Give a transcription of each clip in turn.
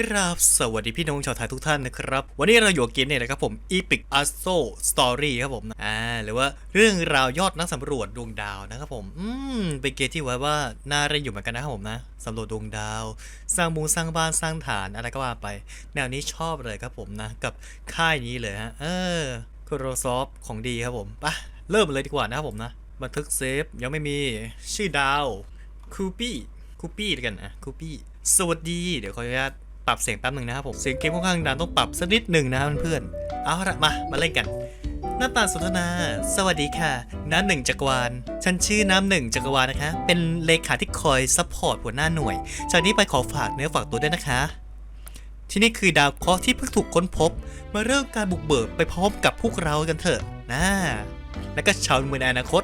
กราบสวัสดีพี่น้องชาวไทยทุกท่านนะครับ วันนี้เราอยู่กับเกมเนี่ยนะครับผม Epic a s t o Story ครับผมอ่าหรือว่าเรื่องราวยอดนักสำรวจดวงดาวนะครับผม อืมเป็นเกมที่ไว้ว่าน่าเล่นอยู่เหมือนกันนะครับผมนะสำรวจดวงดาว สร้างมูลสร้างบ้านสร้างฐานอะไรก็ว่าไป แนวนี้ชอบเลยครับผมนะ กับค่ายนี้เลยฮะเออ c r o s o f t ของดีครับผมไปเริ่มเลยดีกว่านะครับผมนะบันทึกเซฟยังไม่มีชื่อดาวคูปี้คูปี้กันนะคูปี้สวัสดี เดี๋ยวขออนุญาต ปรับเสียงแป๊บหนึ่งนะครับผมเสียงเกมค่อนข้างดังต้องปรับสักนิดหนึ่งนะครับเพื่อนๆเอาละมามาเล่นกันหน้าตาสนทนา สวัสดีค่ะ น้ำหนึ่งจักรวาล ฉันชื่อน้ำหนึ่งจักรวาลนะคะ เป็นเลขาที่คอยซัพพอร์ตหัวหน้าหน่วย จากนี้ไปขอฝากเนื้อฝากตัวด้วยนะคะ ที่นี่คือดาวเคราะห์ที่เพิ่งถูกค้นพบ มาเริ่มการบุกเบิกไปพร้อมกับพวกเรากันเถอะนะ และก็ชาวเมืองอนาคต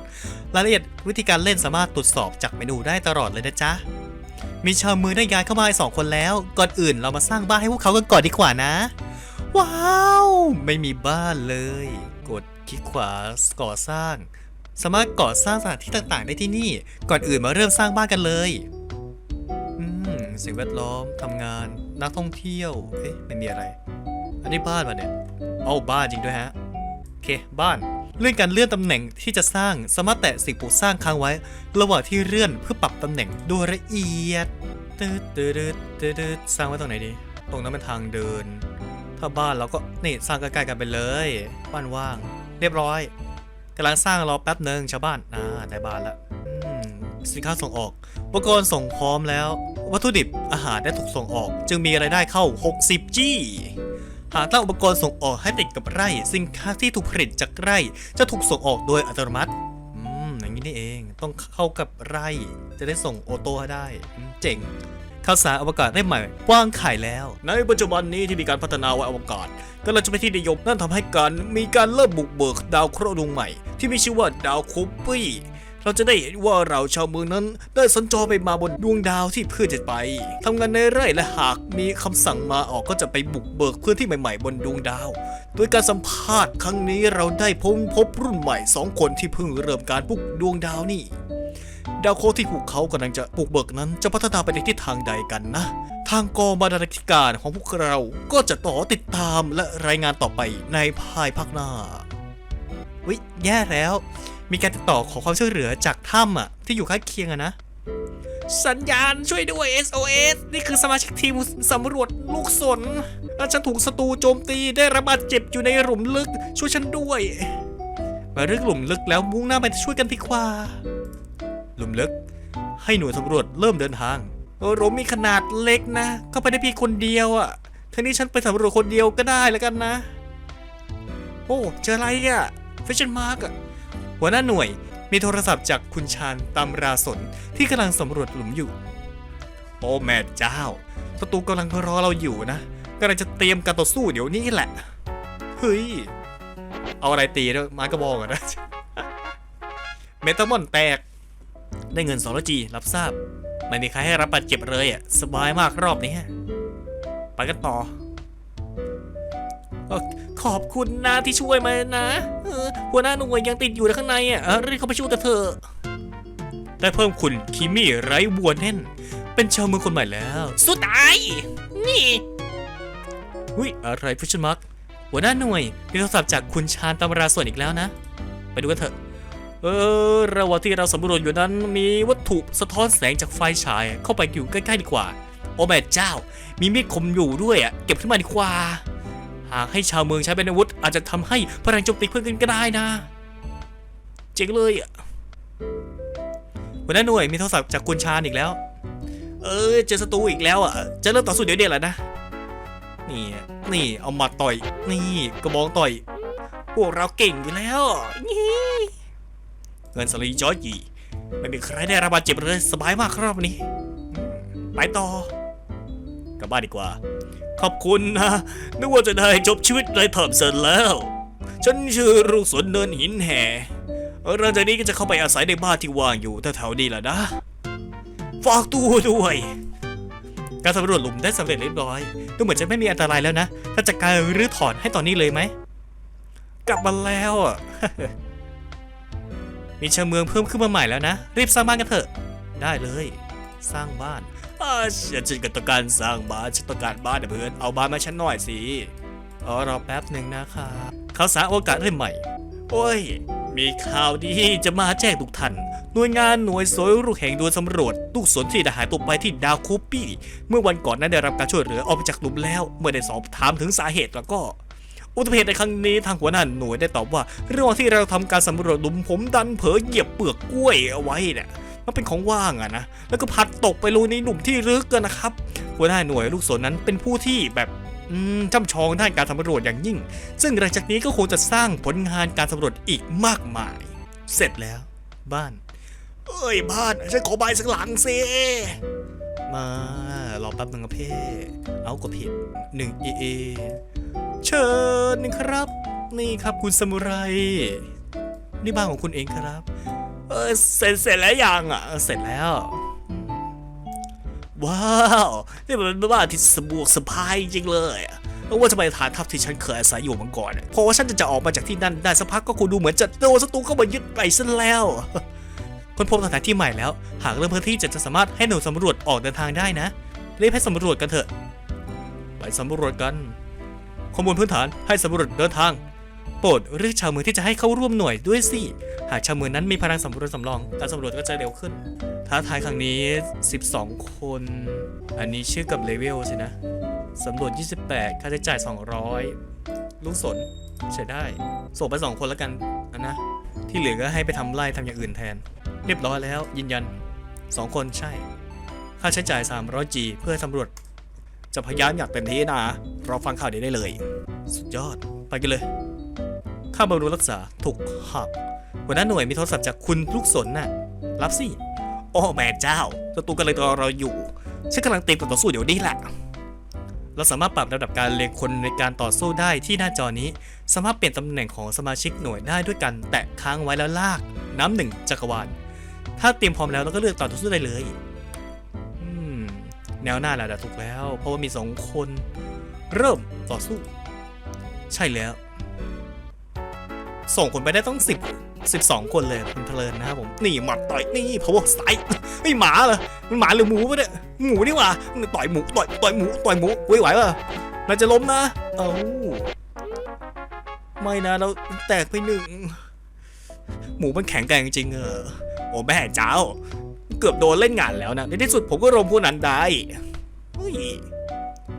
รายละเอียดวิธีการเล่นสามารถตรวจสอบจากเมนูได้ตลอดเลยนะจ๊ะ มีชาวเมืองได้ย้ายเข้ามาสองคนแล้ว ก่อนอื่นเรามาสร้างบ้านให้พวกเขากันก่อนดีกว่านะ ว้าว ไม่มีบ้านเลย กดคลิกขวาก่อสร้าง สามารถก่อสร้างสถานที่ต่างๆ ได้ที่นี่ ก่อนอื่นมาเริ่มสร้างบ้านกันเลยอืมสิ่งแวดล้อมทำงานนักท่องเที่ยวเอ๊ะไม่มีอะไร อันนี้บ้านมาเนี่ยเอาบ้านจริงด้วยฮะโอเคบ้าน เลื่อนการเลื่อนตำแหน่งที่จะสร้างสามารถแตะสิ่งปลูกสร้างค้างไว้ ระหว่างที่เลื่อนเพื่อปรับตำแหน่งโดยละเอียดตืดตืดตืดสร้างไว้ตรงไหนดี ตรงนั้นเป็นทางเดิน ถ้าบ้านเราก็นี่สร้างใกล้ๆกันไปเลยบ้านว่าง เรียบร้อยกำลังสร้างรอแป๊บหนึ่งชาวบ้านอ่าได้บ้านละสินค้าส่งออกอุปกรณ์ส่งพร้อมแล้ว วัตถุดิบอาหารได้ถูกส่งออก จึงมีรายได้เข้า 60 G หากตั้งอุปกรณ์ส่งออกให้ติดกับไร่ สินค้าที่ถูกผลิตจากไร่ จะถูกส่งออกโดยอัตโนมัติอืมอย่างนี้นี่เองต้องเข้ากับไร่ จะได้ส่งโอโต้ให้ได้อืมเจ๋งข่าวสารอวกาศได้ใหม่วางขายแล้ว ในปัจจุบันนี้ที่มีการพัฒนาไว้อวกาศก็เลยจะเป็นที่นิยมนั่นทำให้การมีการเริ่มบุกเบิกดาวเคราะห์ดวงใหม่ ที่มีชื่อว่าดาวคูปี้ เราจะได้เห็นว่าเราชาวเมืองนั้น ได้สัญจรไปมาบนดวงดาวที่เพื่อจะไปทำงานในไร่และหากมีคำสั่งมาออกก็จะไปบุกเบิกพื้นที่ใหม่ๆ บนดวงดาว โดยการสัมภาษณ์ครั้งนี้เราได้พบพบรุ่นใหม่สองคนที่เพิ่งเริ่มการบุกดวงดาวนี่ดาวโคที่พวกเขากำลังจะบุกเบิกนั้นจะพัฒนาไปในทิศทางใดกันนะ ทางกองบรรณาธิการของพวกเราก็จะต่อติดตามและรายงานต่อไปในภายภาคหน้าวิแย่แล้ว มีการติดต่อขอความช่วยเหลือจากถ้ำอะที่อยู่ใกล้เคียงอะนะ สัญญาณช่วยด้วย SOS นี่คือสมาชิกทีมสำรวจลูกสนและฉันถูกศัตรูโจมตีได้รับบาดเจ็บอยู่ในหลุมลึก ช่วยฉันด้วยมาเรื่องหลุมลึกแล้วมุ่งหน้าไปช่วยกันดีกว่า หลุมลึก ให้หน่วยสำรวจเริ่มเดินทางหลุมมีขนาดเล็กนะเข้าไปได้เพียงคนเดียวอะ่ะทีนี้ฉันไปสำรวจคนเดียวก็ได้แล้วกันนะ โอ้ เจออะไรอะ่ะฟิชเชนมาร์กอะ หัวหน้าหน่วยมีโทรศัพท์จากคุณชาญตามราสนที่กำลังสำรวจหลุมอยู่ โอ้แม่เจ้าศัตรูกำลังรอเราอยู่นะกำลังจะเตรียมการต่อสู้เดี๋ยวนี้แหละ เฮ้ย เอาอะไรตีด้วยไม้กระบอกนะ เมตามอนแตก ได้เงิน2 0 0จีรับทราบ ไม่มีใครให้รับบาดเจ็บเลยอะ สบายมากรอบนี้ ไปกันต่อ ขอบคุณนะที่ช่วยมานะเออหัวหน้าหน่วยยังติดอยู่ในข้างในอะเออรีบเข้าไปช่วยกันเถอะได้เพิ่มคุณคิมี่ไร้บัวแน่น เป็นชาวเมืองคนใหม่แล้ว สุดตาย นี่อุ้ยอะไรฟิชชั่นมาร์กหัวหน้าหน่วยมีโทรศัพท์จากคุณชาญตำราส่วนอีกแล้วนะ ไปดูกันเถอะ เออระหว่างที่เราสำรวจอยู่นั้นมีวัตถุสะท้อนแสงจากไฟฉายเข้าไปอยู่ใกล้ๆดีกว่า โอ้แม่เจ้า มีมีดคมอยู่ด้วยอะเก็บขึ้นมาดีกว่า หากให้ชาวเมืองใช้เป็นอาวุธ อาจจะทำให้พลังโจมตีเพิ่มขึ้นก็ได้นะ เจ๋งเลยอะหัวหน้าหน่วยมีโทรศัพท์จากคุณชาญอีกแล้ว เออเจอศัตรูอีกแล้วอะ จะเริ่มต่อสู้เดี๋ยวเดียวแหละนะ นี่นี่เอาหมัดต่อย นี่กระบองต่อยพวกเราเก่งอยู่แล้วนี่เงินสลีจอร์จีไม่มีใครได้รับบาดเจ็บเลยสบายมากครับวันนี้ ไปต่อกลับบ้านดีกว่า ขอบคุณนะ นึกว่าจะได้จบชีวิตในเทอมเสร็จแล้ว ฉันชื่อลูกสวนเนินหินแห่หลังจากนี้ก็จะเข้าไปอาศัยในบ้านที่ว่างอยู่แถวๆนี้แหละนะ ฝากตัวด้วย การสำรวจหลุมได้สำเร็จเรียบร้อย ดูเหมือนจะไม่มีอันตรายแล้วนะ ถ้าจัดการรื้อถอนให้ตอนนี้เลยไหม กลับมาแล้วอะ มีชาวเมืองเพิ่มขึ้นมาใหม่แล้วนะ รีบสร้างบ้านกันเถอะ ได้เลย สร้างบ้าน อ่าฉันก็ต้องการสร้างบ้านฉันต้องการบ้านนะเพื่อนเอาบ้านมาฉันหน่อยสิอ๋อรอแป๊บหนึ่งนะครับข่าวสารโอกาสเริ่มใหม่ โอ้ย มีข่าวดีจะมาแจ้งทุกท่านหน่วยงานหน่วยสวยรุกแห่งดวงสำรวจลูกสนที่ได้หายตัวไปที่ดาวคูปี้ เมื่อวันก่อนนั้นได้รับการช่วยเหลือออกไปจากหลุมแล้ว เมื่อได้สอบถามถึงสาเหตุแล้วก็ อุบัติเหตุในครั้งนี้ทางหัวหน้าหน่วยได้ตอบว่าระหว่างที่เราทำการสำรวจหลุมผมดันเผลอเหยียบเปลือกกล้วยเอาไว้เนี่ยมันเป็นของว่างอะนะแล้วก็พัดตกไปลงในหลุมที่ลึกกันนะครับ หัวหน้าหน่วยลูกศรนั้นเป็นผู้ที่แบบช่ำชองด้านการสำรวจอย่างยิ่ง ซึ่งหลังจากนี้ก็คงจะสร้างผลงานการสำรวจอีกมากมาย เสร็จแล้ว บ้าน เอ้ยบ้านฉันขอใบายสักหลังสิมารอแป๊บนึงนะเพ่เอากดผิดหนึ่งเอเอ เชิญครับ นี่ครับคุณสมุไร นี่บ้านของคุณเองครับ เออเสร็จเสร็จแล้วยังอะ เสร็จแล้ว ว้าวนี่มันเป็นบ้านที่สะบวกสะพายจริงเลยว่าจะไปฐานทัพที่ฉันเคยอาศัยอยู่มาก่อนเพราะว่าฉันจะจะออกมาจากที่นั่นได้สักพักก็คงดูเหมือนจะโดนศัตรูเข้ามายึดไปซะแล้วค้นพบสถานที่ใหม่แล้ว หากเริ่มพื้นที่จะจะสามารถให้หน่วยสำรวจออกเดินทางได้นะรีบให้สำรวจกันเถอะ ไปสำรวจกัน ข้อมูลพื้นฐานให้สำรวจเดินทาง โปรดเรียกชาวเมืองที่จะให้เข้าร่วมหน่วยด้วยสิ หากชาวเมืองนั้นมีพลังสำรวจสำรองการสำรวจก็จะเร็วขึ้น ท้าทายครั้งนี้ 12 คน อันนี้ชื่อกับเลเวลสินะสำรวจ 28 ค่าใช้จ่าย 200 ลูกสนใช้ได้ส่งไป 2 คนแล้วกันอันนะ ที่เหลือก็ให้ไปทำไร่ทำอย่างอื่นแทน เรียบร้อยแล้วยืนยัน 2 คนใช่ ค่าใช้จ่าย 300G เพื่อสำรวจ จะพยายามอยากเต็มที่นะรอฟังข่าวนี้ได้เลย สุดยอด ไปกันเลย ค่าบำรุงรักษาถูกหักหัวหน้าหน่วยมีโทรศัพท์จากคุณลูกสนน่ะ รับสิโอ้แม่เจ้าศัตรูกำลังรอเราอยู่ฉันกำลังเตรียมต่อสู้เดี๋ยวนี้แหละเราสามารถปรับระดับการเรียงคนในการต่อสู้ได้ที่หน้าจอนี้ สามารถเปลี่ยนตำแหน่งของสมาชิกหน่วยได้ด้วยกัน แตะค้างไว้แล้วลาก น้ำหนึ่งจักรวาลถ้าเตรียมพร้อมแล้วเราก็เลือกต่อสู้ได้เลย แนวหน้าแหละถูกแล้ว เพราะว่ามีสองคน เริ่มต่อสู้ ใช่แล้ว ส่งคนไปได้ต้องสิบสิบสองคนเลยเพลินนะครับผม นี่หมัดต่อยนี่ power strike ไม่หมาเหรอมันหมาหรือหมูปะเนี่ยหมูนี่หว่าต่อยหมูต่อยต่อยหมูต่อยหมูไหวไหวป่ะเราจะล้มนะเอ้าไม่นะเราแตกไปหนึ่งหมูมันแข็งแกร่งจริงเออโอ้แม่เจ้า เกือบโดนเล่นงานแล้วนะ ในที่สุดผมก็รวมผู้นั้นได้เฮ้ย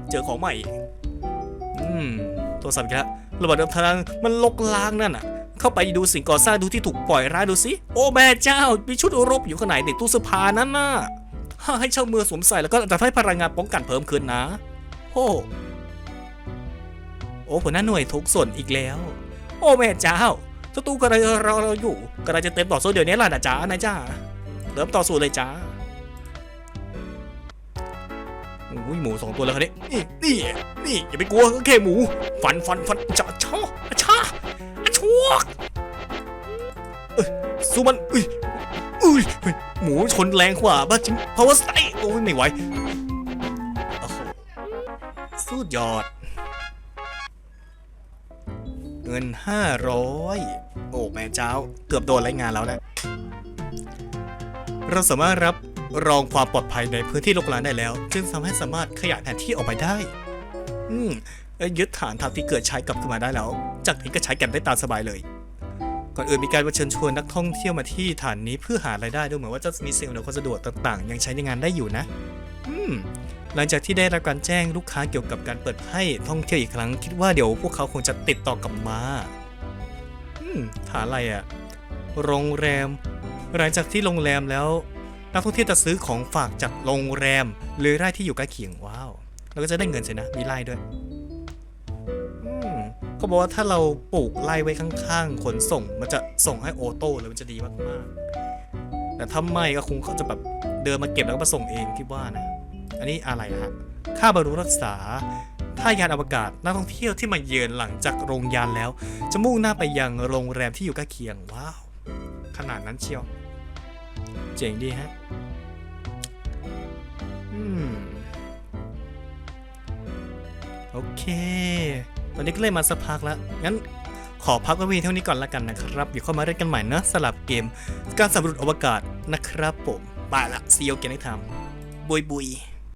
เจอของใหม่ อืมโทรศัพท์อีกแล้วระเบิดเดิมทางมันลกล้างนั่นอะ เข้าไปดูสิ่งก่อสร้างดูที่ถูกปล่อยร้ายดูสิโอ้แม่เจ้า มีชุดรบอยู่ข้างในในตู้เสื้อผ้านั่นน่ะให้ชาวเมืองสวมใส่แล้วก็จะให้พลังงานป้องกันเพิ่มขึ้นนะโอ้โอ้หัวหน้าหน่วยทุกส่วนอีกแล้ว โอ้แม่เจ้าศัตรูกำลังรอเราอยู่กำลังจะเต็มต่อสู้เดี๋ยวนี้ล่ะนะจ๊ะนายจ้า เริ่มต่อสู้เลยจ้าอุ้ยหมูสองตัวแล้วครับนี่นี่นี่อย่าไปกลัวก็แค่หมู ฟันฟันฟันจะช่อชาชั่วกเอ้ยสู้มันอุ้ยอุ้ยหมูชนแรงกว่าบ้าจริงพราะว่าไส้โอ้ยไม่ไหวโอ้โหสุดยอด เงิน500โอ้แม่เจ้า เกือบโดนรงานแล้วนะ เราสามารถรับรองความปลอดภัยในพื้นที่โลกลานได้แล้ว จึงทำให้สามารถขยายแผนที่ออกไปได้ อืมยึดฐานทัพที่เกิดใช้กลับขึ้นมาได้แล้ว จากนี้ก็ใช้กันได้ตามสบายเลย ก่อนอื่นมีการเชิญชวนนักท่องเที่ยวมาที่ฐานนี้เพื่อหารายได้ดูเหมือนว่าจะมีสิ่งอำนวยความสะดวกต่างๆ ยังใช้ในงานได้อยู่นะอืมหลังจากที่ได้รับการแจ้งลูกค้าเกี่ยวกับการเปิดให้ท่องเที่ยวอีกครั้ง คิดว่าเดี๋ยวพวกเขาคงจะติดต่อกลับมา อืมฐานอะไรอะโรงแรม หลังจากที่โรงแรมแล้ว นักท่องเที่ยวจะซื้อของฝากจากโรงแรม หรือไร่ที่อยู่ใกล้เคียงว้าวเราก็จะได้เงินสินะมีไร่ด้วยเขาบอกว่าถ้าเราปลูกไร่ไว้ข้างๆขนส่ง มันจะส่งให้โอโต้เลยมันจะดีมากๆ แต่ถ้าไม่ก็คงเขาจะแบบเดินมาเก็บแล้วก็มาส่งเองคิดว่านะ อันนี้อะไรฮะค่าบำรุงรักษาถ้ายานอวกาศนักท่องเที่ยวที่มาเยือนหลังจากโรงยานแล้ว จะมุ่งหน้าไปยังโรงแรมที่อยู่ใกล้เคียงว้าว ขนาดนั้นเชียว เจ๋งดีฮะอืมโอเค ตอนนี้ก็เลยมาสักพักแล้ว งั้นขอพักไว้เพียงเท่านี้ก่อนละกันนะครับเดี๋ยวเข้ามาเล่นกันใหม่นะสลับเกม การสำรวจอวกาศนะครับผม ไปละซีโอเกนให้ทำบุยบุย